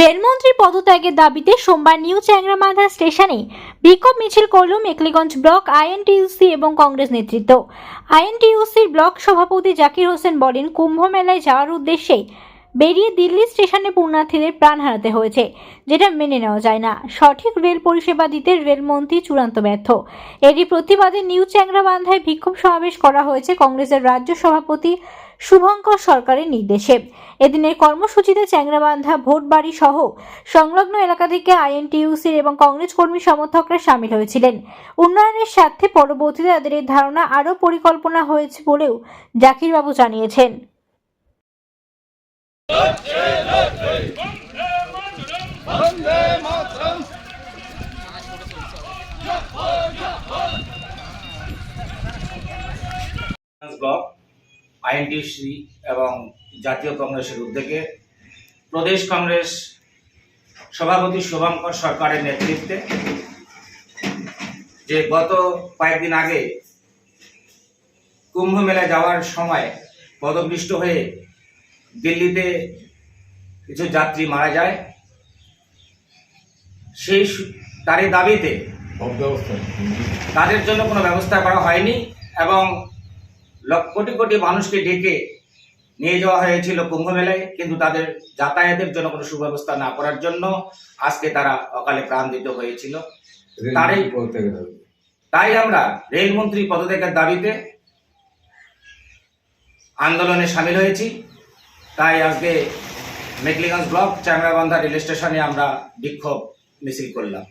রেলমন্ত্রী পদত্যাগের দাবিতে সোমবার নিউ চ্যাংরামাধা স্টেশনে বিক্ষোভ মিছিল করল মেকলিগঞ্জ ব্লক আইএনটিউসি এবং কংগ্রেস নেতৃত্ব। আইএনটিউসির ব্লক সভাপতি জাকির হোসেন বলেন, কুম্ভ মেলায় যাওয়ার উদ্দেশ্যে বেরিয়ে দিল্লি স্টেশনে পুণ্যার্থীদের প্রাণ হারাতে হয়েছে, যেটা মেনে নেওয়া যায় না। সঠিক রেল পরিষেবা দিতে রেলমন্ত্রী চূড়ান্ত ব্যর্থ। এরই প্রতিবাদে নিউ চ্যাংরাবান্ধায় বিক্ষোভ সমাবেশ করা হয়েছে কংগ্রেসের রাজ্য সভাপতি শুভঙ্কর সরকারের নির্দেশে। এদিনের কর্মসূচিতে চ্যাংরাবান্ধা, ভোটবাড়ি সহ সংলগ্ন এলাকা থেকে আইএনটিইউসির এবং কংগ্রেস কর্মী সমর্থকরা সামিল হয়েছিলেন। উন্নয়নের স্বার্থে পরবর্তীতে তাদের এই ধারণা আরও পরিকল্পনা হয়েছে বলেও জাকিরবাবু জানিয়েছেন। ব্লক আইএনটিসি এবং জাতীয় কংগ্রেসের উদ্যোগে প্রদেশ কংগ্রেস সভাপতি শুভঙ্কর সরকারের নেতৃত্বে যে গত কয়েকদিন আগে কুম্ভ মেলায় যাওয়ার সময় পদপৃষ্ট হয়ে দিল্লিতে কিছু যাত্রী মারা যায়। সেই তারই দাবিতে তাদের জন্য কোনো ব্যবস্থা করা হয়নি এবং লক্ষ কোটি কোটি মানুষকে ডেকে নিয়ে যাওয়া হয়েছিল কুম্ভ মেলায় কিন্তু তাদের যাতায়াতের জন্য কোনো সুব্যবস্থা না করার জন্য আজকে তারা অকালে প্রাণ দিতে হয়েছিল তারই- তাই আমরা রেলমন্ত্রী পদত্যাগের দাবিতে আন্দোলনে সামিল হয়েছি। তাই আজকে মেকলিগঞ্জ ব্লক চ্যাংরাবান্ধা রেল স্টেশনে আমরা বিক্ষোভ মিছিল করলাম।